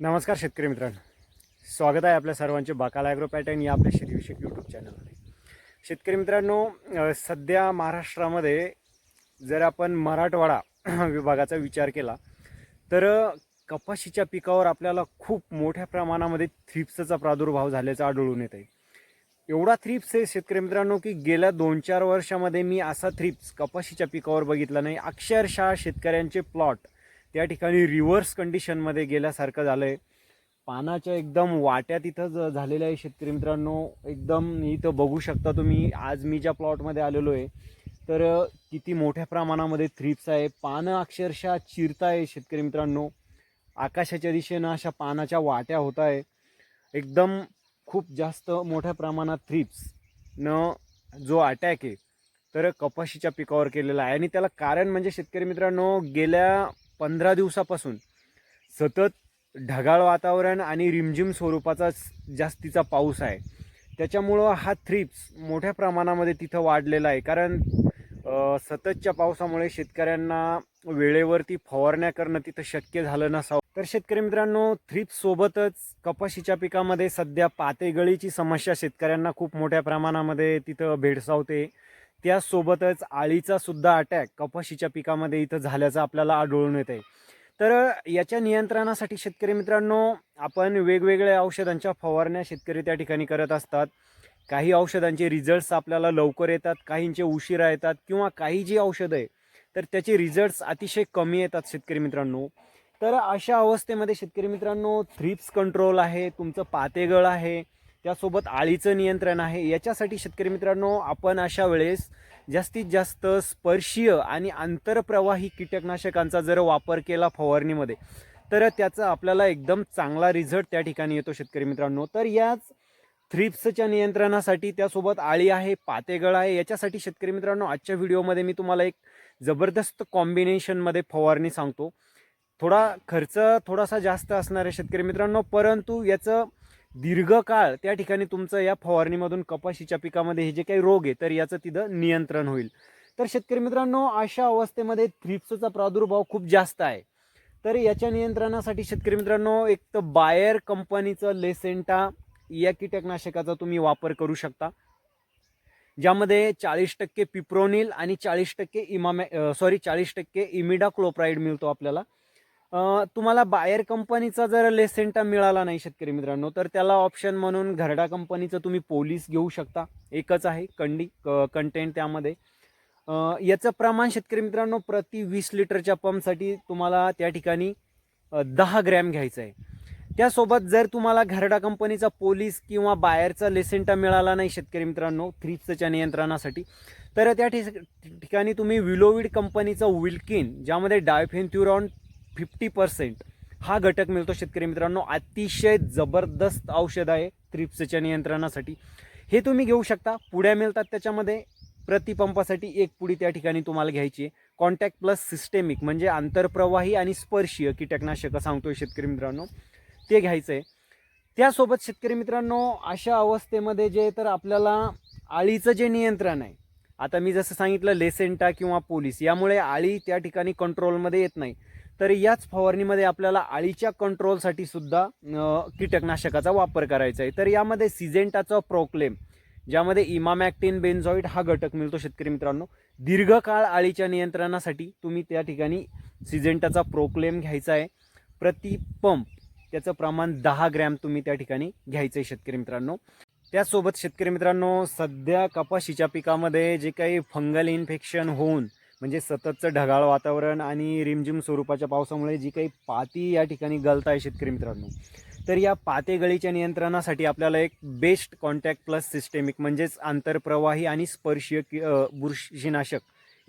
नमस्कार शेतकरी मित्रांनो. स्वागत आहे आपल्या सर्वांचे बाकाला ॲग्रो पॅटर्न या आपल्या शेतीविषयक यूट्यूब चॅनलमध्ये शेतकरी मित्रांनो सध्या महाराष्ट्रामध्ये जर आपण मराठवाडा विभागाचा विचार केला तर कपाशीच्या पिकावर आपल्याला खूप मोठ्या प्रमाणामध्ये थ्रिप्सचा प्रादुर्भाव झाल्याचं आढळून येत आहे एवढा थ्रिप्स आहे शेतकरी मित्रांनो की गेल्या दोन चार वर्षामध्ये मी असा थ्रिप्स कपाशीच्या पिकावर बघितला नाही. अक्षरशः शेतकऱ्यांचे प्लॉट त्या ठिकाणी रिव्हर्स कंडिशनमध्ये गेल्यासारखं झालं आहे पानाच्या एकदम वाट्या तिथं झालेल्या आहे शेतकरी मित्रांनो. एकदम इथं बघू शकता तुम्ही. आज मी ज्या प्लॉटमध्ये आलेलो आहे तर किती मोठ्या प्रमाणामध्ये थ्रिप्स आहे. पानं अक्षरशः चिरताय शेतकरी मित्रांनो. आकाशाच्या दिशेनं अशा पानाच्या वाट्या होत आहे एकदम खूप जास्त मोठ्या प्रमाणात थ्रिप्स न जो अटॅक आहे तर कपाशीच्या पिकावर केलेला आहे. आणि त्याला कारण म्हणजे शेतकरी मित्रांनो गेल्या पंधरा दिवसापासून सतत ढगाळ वातावरण आणि रिमझिम स्वरूपाचा जास्तीचा पाऊस आहे. त्याच्यामुळं हा थ्रिप्स मोठ्या प्रमाणामध्ये तिथं वाढलेला आहे. कारण सततच्या पावसामुळे शेतकऱ्यांना वेळेवरती फवारण्या करणं तिथं शक्य झालं नसावं. तर शेतकरी मित्रांनो थ्रिप्ससोबतच कपाशीच्या पिकामध्ये सध्या पातेगळीची समस्या शेतकऱ्यांना खूप मोठ्या प्रमाणामध्ये तिथं भेडसावते. त्यासोबतच आळीचा सुद्धा अटॅक कपाशीच्या पिकामध्ये इथं झाल्याचं आपल्याला आढळून येत आहे तर याच्या नियंत्रणासाठी शेतकरी मित्रांनो आपण वेगवेगळ्या औषधांच्या फवारण्या शेतकरी त्या ठिकाणी करत असतात. काही औषधांचे रिझल्ट्स आपल्याला लवकर येतात काहींचे उशिरा येतात किंवा काही जी औषधं आहे तर त्याचे रिझल्ट्स अतिशय कमी येतात शेतकरी मित्रांनो. तर अशा अवस्थेमध्ये शेतकरी मित्रांनो थ्रिप्स कंट्रोल आहे तुमचं पातेगळ आहे त्यासोबत आळीचं नियंत्रण आहे. याच्यासाठी शेतकरी मित्रांनो आपण अशा वेळेस जास्तीत जास्त स्पर्शीय आणि आंतरप्रवाही कीटकनाशकांचा जर वापर केला फवारणीमध्ये तर त्याचा आपल्याला एकदम चांगला रिझल्ट त्या ठिकाणी येतो शेतकरी मित्रांनो. तर याच थ्रिप्सच्या नियंत्रणासाठी त्यासोबत आळी आहे पातेगळ आहे. याच्यासाठी शेतकरी मित्रांनो आजच्या व्हिडिओमध्ये मी तुम्हाला एक जबरदस्त कॉम्बिनेशनमध्ये फवारणी सांगतो. थोडा खर्च थोडासा जास्त असणार आहे शेतकरी मित्रांनो परंतु याचं दीर्घकाळ त्या ठिकाणी तुमचं या फवारणीमधून कपाशीच्या पिकामध्ये हे जे काही रोग आहे तर याचं तिथं नियंत्रण होईल. तर शेतकरी मित्रांनो अशा अवस्थेमध्ये थ्रिप्सचा प्रादुर्भाव खूप जास्त आहे. तर याच्या नियंत्रणासाठी शेतकरी मित्रांनो एक तर बायर कंपनीचं लेसेंटा या कीटकनाशकाचा तुम्ही वापर करू शकता ज्यामध्ये चाळीस टक्के पिप्रोनिल आणि चाळीस टक्के इमामॅ सॉरी चाळीस टक्के इमिडा क्लोप्राईड मिळतो आपल्याला. तुम्हाला बायर कंपनीचा जर लेसेंटा मिळाला नाही शेतकरी मित्रांनो तर त्याला ऑप्शन म्हणून घरडा कंपनीचं तुम्ही पोलीस घेऊ शकता. एकच आहे कंडी कंटेंट त्यामध्ये. याचं प्रमाण शेतकरी मित्रांनो प्रति वीस लिटरच्या पंपसाठी तुम्हाला त्या ठिकाणी दहा ग्रॅम घ्यायचं आहे. त्यासोबत जर तुम्हाला घरडा कंपनीचा पोलीस किंवा बायरचा लेसेंटा मिळाला नाही शेतकरी मित्रांनो थ्रिप्सच्या नियंत्रणासाठी तर त्या ठिक- ठिकाणी तुम्ही विलोविड कंपनीचा विल्किन ज्यामध्ये डायफेन्थ्युरॉन फिफ्टी पर्सेंट हा घटक मिळतो शेतकरी मित्रांनो. अतिशय जबरदस्त औषध आहे थ्रिप्सच्या नियंत्रणासाठी. हे तुम्ही घेऊ शकता. पुड्या मिळतात त्याच्यामध्ये. प्रतिपंपासाठी एक पुडी त्या ठिकाणी तुम्हाला घ्यायची आहे. कॉन्टॅक्ट प्लस सिस्टेमिक म्हणजे आंतरप्रवाही आणि स्पर्शीय कीटकनाशकं सांगतोय शेतकरी मित्रांनो. ते घ्यायचं आहे त्यासोबत शेतकरी मित्रांनो अशा अवस्थेमध्ये जे तर आपल्याला आळीचं जे नियंत्रण आहे. आता मी जसं सांगितलं लेसेंटा किंवा पोलीस यामुळे आळी त्या ठिकाणी कंट्रोलमध्ये येत नाही. तर याच फवारणीमध्ये आपल्याला आळीच्या कंट्रोलसाठी सुद्धा कीटकनाशकाचा वापर करायचा आहे. तर यामध्ये सिजेंटाचा प्रोक्लेम ज्यामध्ये इमामॅक्टिन बेन्झॉइड हा घटक मिळतो शेतकरी मित्रांनो. दीर्घकाळ आळीच्या नियंत्रणासाठी तुम्ही त्या ठिकाणी सिजेंटाचा प्रोक्लेम घ्यायचा आहे. प्रति पंप त्याचं प्रमाण दहा ग्रॅम तुम्ही त्या ठिकाणी घ्यायचं आहे शेतकरी मित्रांनो. त्यासोबत शेतकरी मित्रांनो सध्या कपाशीच्या पिकामध्ये जे काही फंगल इन्फेक्शन होऊन म्हणजे सततचं ढगाळ वातावरण आणि रिमझिम स्वरूपाच्या पावसामुळे जी काही पाती या ठिकाणी गलत आहे शेतकरी मित्रांनो तर या पातेगळीच्या नियंत्रणासाठी आपल्याला एक बेस्ट कॉन्टॅक्ट प्लस सिस्टेमिक म्हणजेच आंतरप्रवाही आणि स्पर्शीय कि- बुरशीनाशक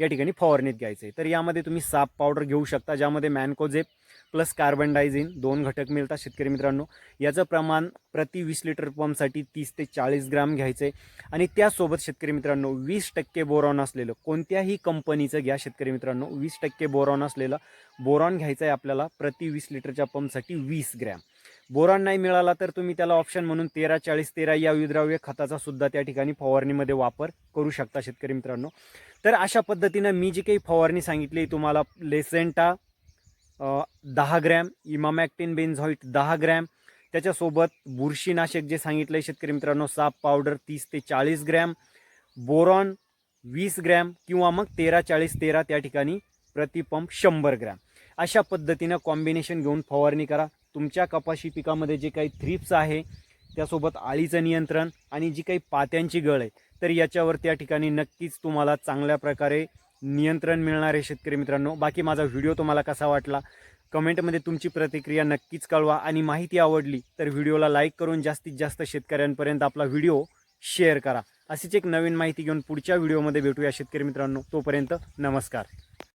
या ठिकाणी फवारणीत घ्यायचे तर यामध्ये तुम्ही साप पावडर घेऊ शकता ज्यामध्ये मॅनकोजेप प्लस कार्बन डायझिन दोन घटक मिळतात शेतकरी मित्रांनो. याचं प्रमाण प्रति वीस लिटर पंपसाठी तीस ते चाळीस ग्राम घ्यायचं आहे. आणि त्यासोबत शेतकरी मित्रांनो वीस टक्के बोरॉन असलेलं कोणत्याही कंपनीचं घ्या शेतकरी मित्रांनो. वीस टक्के बोरॉन असलेलं बोरॉन घ्यायचं आहे आपल्याला प्रति वीस लिटरच्या पंपसाठी वीस ग्रॅम. बोरॉन नाही मिळाला तर तुम्ही त्याला ऑप्शन म्हणून तेरा चाळीस तेरा या विद्राव्य खताचा सुद्धा त्या ठिकाणी फवारणीमध्ये वापर करू शकता शेतकरी मित्रांनो. तर अशा पद्धतीनं मी जी काही फवारणी सांगितली तुम्हाला लेसेंटा दहा ग्रॅम इमामॅक्टिन बेन्झॉईट दहा ग्रॅम त्याच्यासोबत बुरशीनाशक जे सांगितलं आहे शेतकरी मित्रांनो साप पावडर तीस ते चाळीस ग्रॅम बोरॉन वीस ग्रॅम किंवा मग तेरा चाळीस तेरा त्या ठिकाणी प्रतिपंप शंभर ग्रॅम. अशा पद्धतीनं कॉम्बिनेशन घेऊन फवारणी करा. तुमच्या कपाशी पिकामध्ये जे काही थ्रिप्स आहे त्यासोबत आळीचं नियंत्रण आणि जी काही पात्यांची गळ आहे तर याच्यावर त्या ठिकाणी नक्कीच तुम्हाला चांगल्या प्रकारे नियंत्रण मिळणार आहे शेतकरी मित्रांनो. बाकी माझा व्हिडिओ तुम्हाला कसा वाटला कमेंटमध्ये तुमची प्रतिक्रिया नक्कीच कळवा आणि माहिती आवडली तर व्हिडिओला लाईक करून जास्तीत जास्त शेतकऱ्यांपर्यंत आपला व्हिडिओ शेअर करा. अशीच एक नवीन माहिती घेऊन पुढच्या व्हिडिओमध्ये भेटूया शेतकरी मित्रांनो. तोपर्यंत नमस्कार.